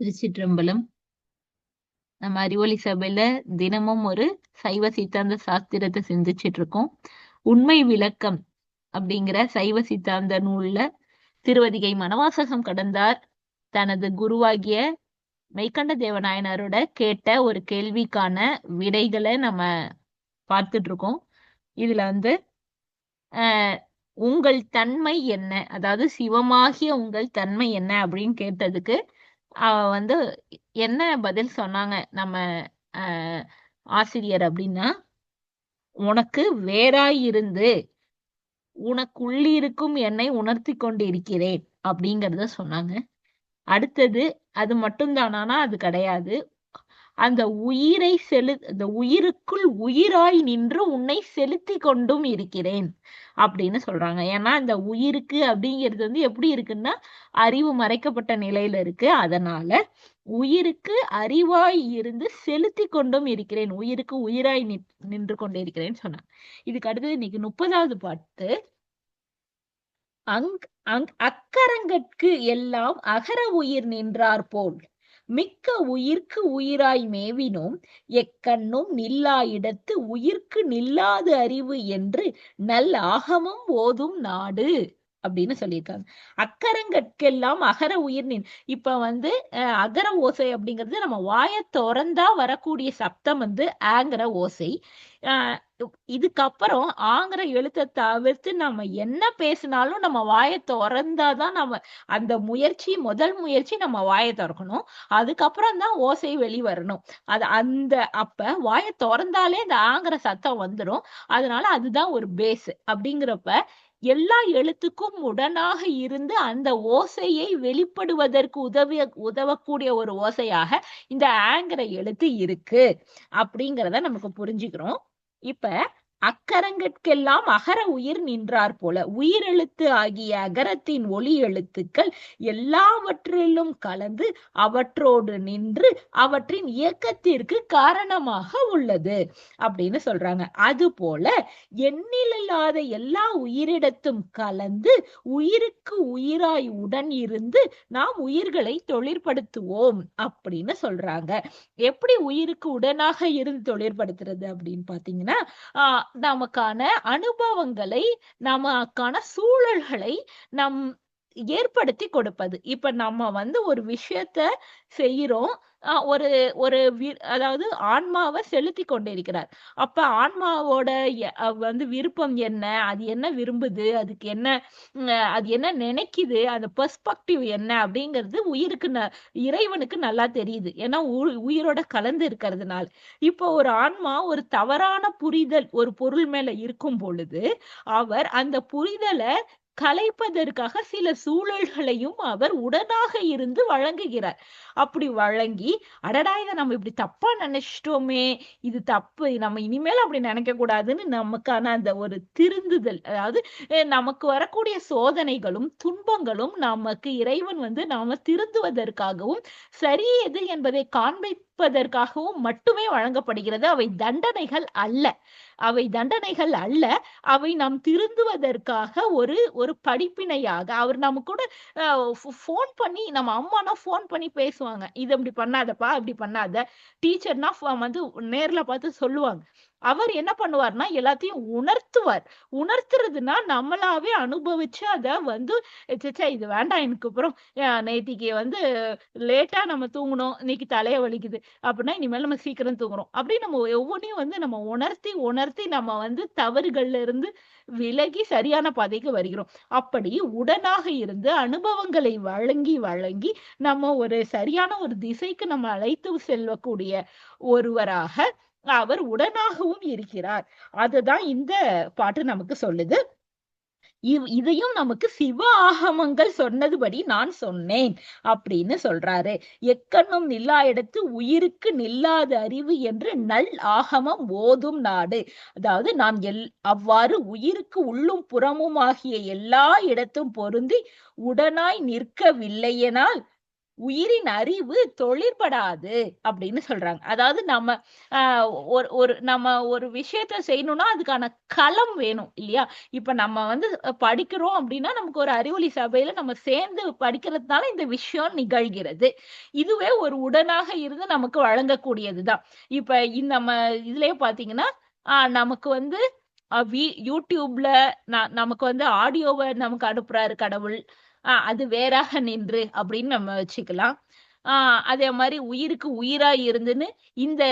திருச்சிற்றம்பலம். நம்ம அறிவொளி சபையில தினமும் ஒரு சைவ சித்தாந்த சாஸ்திரத்தை சிந்திச்சிட்டு இருக்கோம் உண்மை விளக்கம் அப்படிங்கிற சைவ சித்தாந்த நூல்ல திருவதிகை மனவாசகம் கடந்தார் தனது குருவாகிய மெய்கண்ட தேவநாயனாரோட கேட்ட ஒரு கேள்விக்கான விடைகளை நம்ம பார்த்துட்டு இருக்கோம் இதுல வந்து ஆஹ் உங்கள் தன்மை என்ன? அதாவது சிவமாகிய உங்கள் தன்மை என்ன அப்படின்னு கேட்டதுக்கு அவ வந்து என்ன பதில் சொன்னாங்க நம்ம ஆஹ் ஆசிரியர் அப்படின்னா உனக்கு வேறாய் இருந்து உனக்குள்ளிருக்கும் என்னை உணர்த்தி கொண்டிருக்கிறேன் அப்படிங்கறத சொன்னாங்க. அடுத்தது அது மட்டும்தானா அது கிடையாது. அந்த உயிரை செலு அந்த உயிருக்குள் உயிராய் நின்று உன்னை செலுத்தி கொண்டும் இருக்கிறேன் அப்படின்னு சொல்றாங்க. ஏன்னா அந்த உயிருக்கு அப்படிங்கிறது வந்து எப்படி இருக்குன்னா அறிவு மறைக்கப்பட்ட நிலையில இருக்கு. அதனால உயிருக்கு அறிவாய் இருந்து செலுத்தி கொண்டும் இருக்கிறேன். உயிருக்கு உயிராய் நின்று கொண்டு இருக்கிறேன்னு சொன்னாங்க. இதுக்கு அடுத்தது இன்னைக்கு முப்பதாவது பாட்டு. அங் அங் அக்கரங்கட்கு எல்லாம் அகர உயிர் நின்றார் போல். மிக்க உயிர்க்கு உயிராய் மேவினோம். எக்கண்ணும் நில்லா இடத்து உயிர்க்கு நில்லாது அறிவு என்று நல் ஆகமும் ஓதும் நாடு. அப்படின்னு சொல்லியிருக்காங்க. அக்கரங்கற்கெல்லாம் அகர உயிர்நின் இப்ப வந்து அகர ஓசை அப்படிங்கிறது நம்ம வாய திறந்தா வரக்கூடிய சப்தம் வந்து ஆங்கிற ஓசை. ஆஹ் இதுக்கப்புறம் ஆங்கிற எழுத்தை தவிர்த்து நம்ம என்ன பேசினாலும் நம்ம வாயை திறந்தாதான் நம்ம அந்த முயற்சி முதல் முயற்சி நம்ம வாயை திறக்கணும். அதுக்கப்புறம் தான் ஓசை வெளிவரணும் அது அந்த அப்ப வாயை திறந்தாலே இந்த ஆங்கிற சத்தம் வந்துடும் அதனால அதுதான் ஒரு பேஸ் அப்படிங்கிறப்ப எல்லா எழுத்துக்கும் உடனாக இருந்து அந்த ஓசையை வெளிப்படுவதற்கு உதவிய உதவக்கூடிய ஒரு ஓசையாக இந்த ஆங்கிற எழுத்து இருக்கு. அப்படிங்கிறத நமக்கு புரிஞ்சுக்கிறோம். இப்ப அக்கரங்கட்கெல்லாம் அகர உயிர் நின்றார் போல. உயிரெழுத்து ஆகிய அகரத்தின் ஒளி எழுத்துக்கள் எல்லாவற்றிலும் கலந்து அவற்றோடு நின்று அவற்றின் இயக்கத்திற்கு காரணமாக உள்ளது அப்படின்னு சொல்றாங்க. அது போல எண்ணிலில்லாத எல்லா உயிரிடத்தும் கலந்து உயிருக்கு உயிராய் உடன் இருந்து நாம் உயிர்களை தொழிற்படுத்துவோம் அப்படின்னு சொல்றாங்க. எப்படி உயிருக்கு உடனாக இருந்து தொழிற்படுத்துறது அப்படின்னு பாத்தீங்கன்னா ஆஹ் நமக்கான அனுபவங்களை நமக்கான சூழல்களை நம் ஏற்படுத்தி கொடுப்பது. இப்ப நம்ம வந்து ஒரு விஷயத்த செய்யறோம் ஒரு ஒரு அதாவது ஆன்மாவை செலுத்தி கொண்டிருக்கிறார். அப்ப ஆன்மாவோட வந்து விருப்பம் என்ன? அது என்ன விரும்புது? அதுக்கு என்ன அது என்ன நினைக்குது? அந்த பெர்ஸ்பெக்டிவ் என்ன? அப்படிங்கிறது உயிருக்கு இறைவனுக்கு நல்லா தெரியுது. ஏன்னா உயிரோட கலந்து இருக்கிறதுனால. இப்போ ஒரு ஆன்மா ஒரு தவறான புரிதல் ஒரு பொருள் மேல இருக்கும் பொழுது அவர் அந்த புரிதலை கலைப்பதற்காக சில சூழல்களையும் அவர் உடனாக இருந்து வழங்குகிறார். அப்படி வழங்கி அடடா இதை நம்ம இப்படி தப்பா நினைச்சிட்டோமே இது தப்பு நம்ம இனிமேல் அப்படி நினைக்க கூடாதுன்னு நமக்கான அந்த ஒரு திருந்துதல் அதாவது நமக்கு வரக்கூடிய சோதனைகளும் துன்பங்களும் நமக்கு இறைவன் வந்து நாம திருந்துவதற்காகவும் சரி எது என்பதை காண்பிப்பதற்காகவும் மட்டுமே வழங்கப்படுகிறது. அவை தண்டனைகள் அல்ல. அவை தண்டனைகள் அல்ல. அவை நாம் திருந்துவதற்காக ஒரு ஒரு படிப்பினையாக அவர் நம்ம கூட ஃபோன் பண்ணி நம்ம அம்மானா ஃபோன் பண்ணி பேசுவோம். பேசுவாங்க இது அப்படி பண்ணாதப்பா அப்படி பண்ணாத. டீச்சர்னா வந்து நேர்ல பார்த்து சொல்லுவாங்க. அவர் என்ன பண்ணுவார்னா எல்லாத்தையும் உணர்த்துவார். உணர்த்துறதுனா நம்மளாவே அனுபவிச்சு அத வந்து சச்சா இது வேண்டாம் எனக்கு அப்புறம் நேத்திக்கு வந்து லேட்டா நம்ம தூங்கணும் இன்னைக்கு தலைய வலிக்குது அப்படின்னா இனிமேல் நம்ம சீக்கிரம் தூங்குறோம். அப்படி நம்ம ஒவ்வொன்றையும் வந்து நம்ம உணர்த்தி உணர்த்தி நம்ம வந்து தவறுகள்ல இருந்து விலகி சரியான பாதைக்கு வருகிறோம். அப்படி உடனாக இருந்து அனுபவங்களை வழங்கி வழங்கி நம்ம ஒரு சரியான ஒரு திசைக்கு நம்ம அழைத்து செல்லக்கூடிய ஒருவராக அவர் உடனாகவும் இருக்கிறார். அதுதான் இந்த பாட்டு நமக்கு சொல்லுது. இதையும் நமக்கு சிவ ஆகமங்கள் சொன்னதுபடி நான் சொன்னேன் அப்படின்னு சொல்றாரு. எக்கண்ணும் நில்லா இடத்து உயிருக்கு நில்லாத அறிவு என்று நல் ஆகமம் ஓதும் நாடு. அதாவது நாம் எல் அவ்வாறு உயிருக்கு உள்ளும் புறமும் ஆகிய எல்லா இடத்தும் பொருந்தி உடனாய் நிற்கவில்லையனால் உயிரின் அறிவு தொழிற்படாது அப்படின்னு சொல்றாங்க. அதாவது நம்ம ஒரு ஒரு நம்ம ஒரு விஷயத்த செய்யணும்னா அதுக்கான களம் வேணும் இல்லையா? இப்ப நம்ம வந்து படிக்கிறோம் அப்படின்னா நமக்கு ஒரு அறிவொளி சபையில நம்ம சேர்ந்து படிக்கிறதுனால இந்த விஷயம் நிகழ்கிறது. இதுவே ஒரு உடனாக இருந்து நமக்கு வழங்கக்கூடியதுதான். இப்ப இந்த நம்ம இதுலயே பாத்தீங்கன்னா ஆஹ் நமக்கு வந்து யூடியூப்ல ந- நமக்கு வந்து ஆடியோவை நமக்கு அனுப்புறாரு கடவுள். ஆஹ் அது வேறாக நின்று அப்படின்னு நம்ம வச்சுக்கலாம். ஆஹ் அதே மாதிரி உயிருக்கு உயிரா இருந்துன்னு இந்த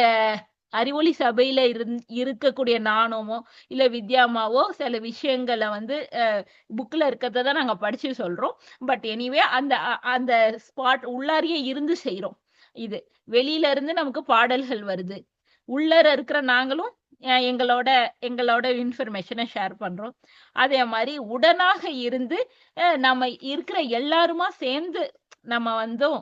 அறிவொளி சபையில இருந் இருக்கக்கூடிய நானுமோ இல்ல வித்யாமாவோ சில விஷயங்களை வந்து புக்ல இருக்கிறத தான் நாங்க படிச்சு சொல்றோம். பட் எனிவே அந்த அ- அந்த ஸ்பாட் உள்ளாரியே இருந்து செய்யறோம் இது வெளியில இருந்து நமக்கு பாடல்கள் வருது. உள்ளர இருக்கிற நாங்களும் எங்களோட எங்களோட இன்ஃபர்மேஷனை ஷேர் பண்றோம். அதே மாதிரி உடனாக இருந்து நம்ம இருக்கிற எல்லாருமா சேர்ந்து நம்ம வந்தும்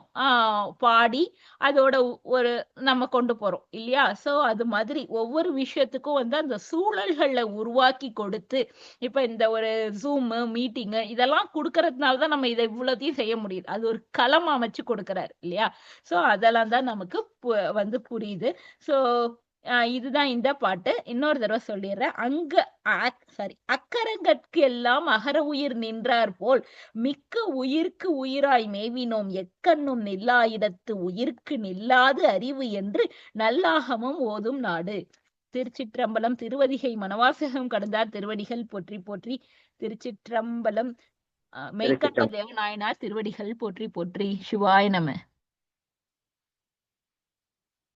பாடி அதோட ஒரு நம்ம கொண்டு போறோம் இல்லையா? சோ அது மாதிரி ஒவ்வொரு விஷயத்துக்கும் வந்து அந்த சூழல்களை உருவாக்கி கொடுத்து இப்ப இந்த ஒரு ஜூமு மீட்டிங்கு இதெல்லாம் கொடுக்கறதுனால தான் நம்ம இதை இவ்வளோத்தையும் செய்ய முடியுது. அது ஒரு களம் அமைச்சு கொடுக்கறாரு இல்லையா? சோ அதெல்லாம் தான் நமக்கு பு- வந்து புரியுது. சோ இதுதான் இந்த பாட்டு. இன்னொரு தடவை சொல்லிடுறேன். அங்க சாரி அக்கரங்கட்கு எல்லாம் அகர உயிர் நின்றார் போல் மிக்க உயிர்க்கு உயிராய் மேவினோம் எக்கண்ணும் நில்லா இடத்து உயிர்க்கு நில்லாது அறிவு என்று நல்லாகமம் ஓதும் நாடு. திருச்சிற்றம்பலம் திருவதிகை மணவாசகம் கடந்தார் திருவடிகள் போற்றி போற்றி. திருச்சிற்றம்பலம் திருச்சிற்றம். தேவநாயனார் திருவடிகள் போற்றி போற்றி. சிவாய நம.